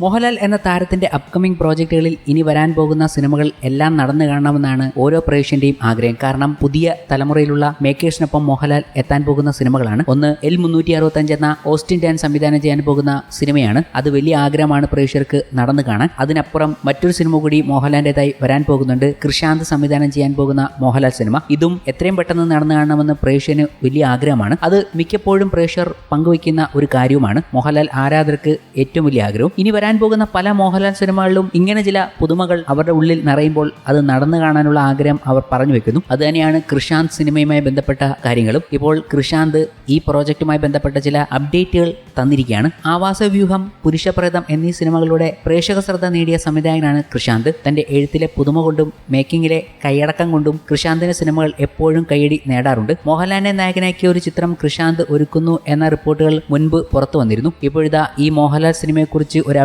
മോഹൻലാൽ എന്ന താരത്തിന്റെ അപ്കമിംഗ് പ്രോജക്റ്റുകളിൽ ഇനി വരാൻ പോകുന്ന സിനിമകൾ എല്ലാം നടന്നു കാണണമെന്നാണ് ഓരോ പ്രേക്ഷന്റെയും ആഗ്രഹം. കാരണം പുതിയ തലമുറയിലുള്ള മേക്കേഴ്സിനൊപ്പം മോഹൻലാൽ എത്താൻ പോകുന്ന സിനിമകളാണ്. ഒന്ന് എൽ മുന്നൂറ്റി അറുപത്തഞ്ച് എന്ന ഓസ്റ്റിൻ ഡാൻ സംവിധാനം ചെയ്യാൻ പോകുന്ന സിനിമയാണ്. അത് വലിയ ആഗ്രഹമാണ് പ്രേക്ഷകർക്ക് നടന്നു കാണാൻ. അതിനപ്പുറം മറ്റൊരു സിനിമ കൂടി മോഹൻലാലിന്റെതായി വരാൻ പോകുന്നുണ്ട്. കൃഷാന്ത് സംവിധാനം ചെയ്യാൻ പോകുന്ന മോഹൻലാൽ സിനിമ. ഇതും എത്രയും പെട്ടെന്ന് നടന്നു കാണണമെന്ന് പ്രേക്ഷകന് വലിയ ആഗ്രഹമാണ്. അത് മിക്കപ്പോഴും പ്രേക്ഷകർ പങ്കുവയ്ക്കുന്ന ഒരു കാര്യവുമാണ്. മോഹൻലാൽ ആരാധകർക്ക് ഏറ്റവും വലിയ ആഗ്രഹം. ഇനി വരാൻ പോകുന്ന പല മോഹൻലാൽ സിനിമകളിലും ഇങ്ങനെ ചില പുതുമകൾ അവരുടെ ഉള്ളിൽ നിറയുമ്പോൾ അത് നടന്നു കാണാനുള്ള ആഗ്രഹം അവർ പറഞ്ഞു വെക്കുന്നു. അത് തന്നെയാണ് കൃഷാന്ത് സിനിമയുമായി ബന്ധപ്പെട്ട കാര്യങ്ങളും. ഇപ്പോൾ കൃഷാന്ത് ഈ പ്രോജക്റ്റുമായി ബന്ധപ്പെട്ട ചില അപ്ഡേറ്റുകൾ തന്നിരിക്കുകയാണ്. ആവാസ വ്യൂഹം പുരുഷപ്രേതം എന്നീ സിനിമകളിലൂടെ പ്രേക്ഷക ശ്രദ്ധ നേടിയ സംവിധായകനാണ് കൃഷാന്ത്. തന്റെ എഴുത്തിലെ പുതുമ കൊണ്ടും മേക്കിങ്ങിലെ കൈയടക്കം കൊണ്ടും കൃഷാന്തിന്റെ സിനിമകൾ എപ്പോഴും കൈയടി നേടാറുണ്ട്. മോഹൻലാലിനെ നായകനാക്കിയ ഒരു ചിത്രം കൃഷാന്ത് ഒരുക്കുന്നു എന്ന റിപ്പോർട്ടുകൾ മുൻപ് പുറത്തു വന്നിരുന്നു. ഇപ്പോഴിതാ ഈ മോഹൻലാൽ സിനിമയെക്കുറിച്ച് ഒരു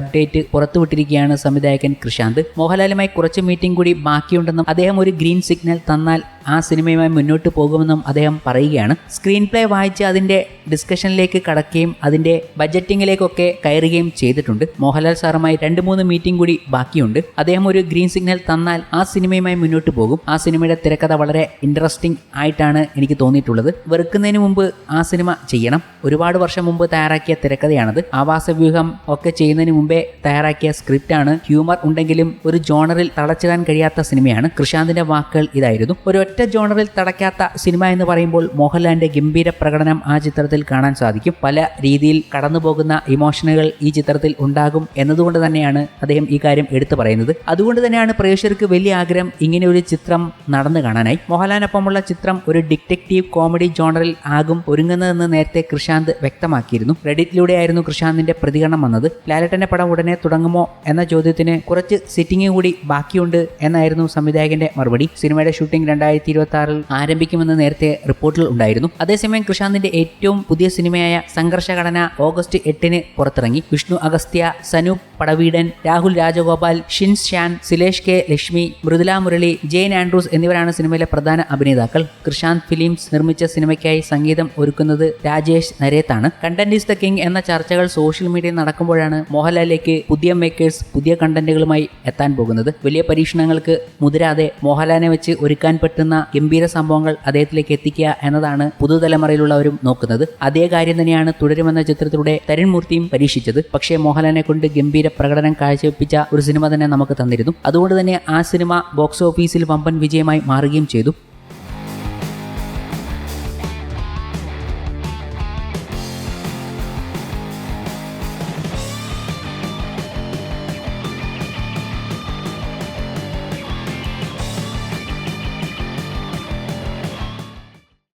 പുറത്തുവിട്ടിരിക്കുകയാണ് സംവിധായകൻ കൃഷാന്ത് മോഹൻലാലുമായി കുറച്ച് മീറ്റിംഗ് കൂടി ബാക്കിയുണ്ടെന്നും അദ്ദേഹം ഒരു ഗ്രീൻ സിഗ്നൽ തന്നാൽ ആ സിനിമയുമായി മുന്നോട്ട് പോകുമെന്നും അദ്ദേഹം പറയുകയാണ്. സ്ക്രീൻ പ്ലേ വായിച്ച് അതിന്റെ ഡിസ്കഷനിലേക്ക് കടക്കുകയും അതിന്റെ ബജറ്റിങ്ങിലേക്കൊക്കെ കയറുകയും ചെയ്തിട്ടുണ്ട്. മോഹൻലാൽ സാറുമായി രണ്ട് മൂന്ന് മീറ്റിംഗ് കൂടി ബാക്കിയുണ്ട്. അദ്ദേഹം ഒരു ഗ്രീൻ സിഗ്നൽ തന്നാൽ ആ സിനിമയുമായി മുന്നോട്ട് പോകും. ആ സിനിമയുടെ തിരക്കഥ വളരെ ഇൻട്രസ്റ്റിംഗ് ആയിട്ടാണ് എനിക്ക് തോന്നിയിട്ടുള്ളത്. വെറുക്കുന്നതിന് മുമ്പ് ആ സിനിമ ചെയ്യണം. ഒരുപാട് വർഷം മുമ്പ് തയ്യാറാക്കിയ തിരക്കഥയാണത്. ആവാസവ്യൂഹം ഒക്കെ ചെയ്യുന്നതിന് മുമ്പേ തയ്യാറാക്കിയ സ്ക്രിപ്റ്റാണ്. ഹ്യൂമർ ഉണ്ടെങ്കിലും ഒരു ജോണറിൽ തളച്ചിടാൻ കഴിയാത്ത സിനിമയാണ്. കൃഷാന്തിന്റെ വാക്കുകൾ ഇതായിരുന്നു. ഒരു ഒറ്റ ജോണറിൽ തടക്കാത്ത സിനിമ എന്ന് പറയുമ്പോൾ മോഹൻലാലിന്റെ ഗംഭീര പ്രകടനം ആ ചിത്രത്തിൽ കാണാൻ സാധിക്കും. പല രീതിയിൽ കടന്നുപോകുന്ന ഇമോഷനുകൾ ഈ ചിത്രത്തിൽ ഉണ്ടാകും എന്നതുകൊണ്ട് തന്നെയാണ് അദ്ദേഹം ഈ കാര്യം എടുത്തു പറയുന്നത്. അതുകൊണ്ട് തന്നെയാണ് പ്രേക്ഷകർക്ക് വലിയ ആഗ്രഹം ഇങ്ങനെ ഒരു ചിത്രം നടന്നു കാണാനായി. മോഹൻലാലിനൊപ്പമുള്ള ചിത്രം ഒരു ഡിറ്റക്റ്റീവ് കോമഡി ജോണറിൽ ആകും ഒരുങ്ങുന്നതെന്ന് നേരത്തെ കൃഷാന്ത് വ്യക്തമാക്കിയിരുന്നു. റെഡിറ്റിലൂടെയായിരുന്നു കൃഷാന്തിന്റെ പ്രതികരണം വന്നത്. ലാലട്ടന്റെ പടം ഉടനെ തുടങ്ങുമോ എന്ന ചോദ്യത്തിന് കുറച്ച് സിറ്റിംഗ് കൂടി ബാക്കിയുണ്ട് എന്നായിരുന്നു സംവിധായകന്റെ മറുപടി. സിനിമയുടെ ഷൂട്ടിംഗ് രണ്ടായിരത്തി ഇരുപത്തി ആറിൽ ആരംഭിക്കുമെന്ന് നേരത്തെ റിപ്പോർട്ടിൽ ഉണ്ടായിരുന്നു. അതേസമയം കൃഷാന്തിന്റെ ഏറ്റവും പുതിയ സിനിമയായ സംഘർഷഘടന ഓഗസ്റ്റ് എട്ടിന് പുറത്തിറങ്ങി. വിഷ്ണു അഗസ്ത്യ സനൂപ് പടവീടൻ രാഹുൽ രാജഗോപാൽ ഷിൻസ് ഷാൻ സിലേഷ് കെ ലക്ഷ്മി മൃദുല മുരളി ജെയിൻ ആൻഡ്രൂസ് എന്നിവരാണ് സിനിമയിലെ പ്രധാന അഭിനേതാക്കൾ. കൃഷാന്ത് ഫിലിംസ് നിർമ്മിച്ച സിനിമയ്ക്കായി സംഗീതം ഒരുക്കുന്നത് രാജേഷ് നരേത്താണ്. കണ്ടന്റ് ഈസ് ദ കിങ് എന്ന ചർച്ചകൾ സോഷ്യൽ മീഡിയയിൽ നടക്കുമ്പോഴാണ് മോഹൻലാലിലേക്ക് പുതിയ മേക്കേഴ്സ് പുതിയ കണ്ടന്റുകളുമായി എത്താൻ പോകുന്നത്. വലിയ പരീക്ഷണങ്ങൾക്ക് മുതിരാതെ മോഹൻലാലിനെ വെച്ച് ഒരുക്കാൻ പറ്റുന്ന ഗംഭീര സംഭവങ്ങൾ അദ്ദേഹത്തിലേക്ക് എത്തിക്കുക എന്നതാണ് പുതുതലമുറയിലുള്ളവരും നോക്കുന്നത്. അതേ കാര്യം തന്നെയാണ് തുടരുമെന്ന ചിത്രത്തിലൂടെ തരൺമൂർത്തിയും പരീക്ഷിച്ചത്. പക്ഷേ മോഹൻലാലിനെ കൊണ്ട് ഗംഭീര പ്രകടനം കാഴ്ചവെപ്പിച്ച ഒരു സിനിമ തന്നെ നമുക്ക് തന്നിരുന്നു. അതുകൊണ്ട് തന്നെ ആ സിനിമ ബോക്സ് ഓഫീസിൽ വമ്പൻ വിജയമായി മാറുകയും ചെയ്തു.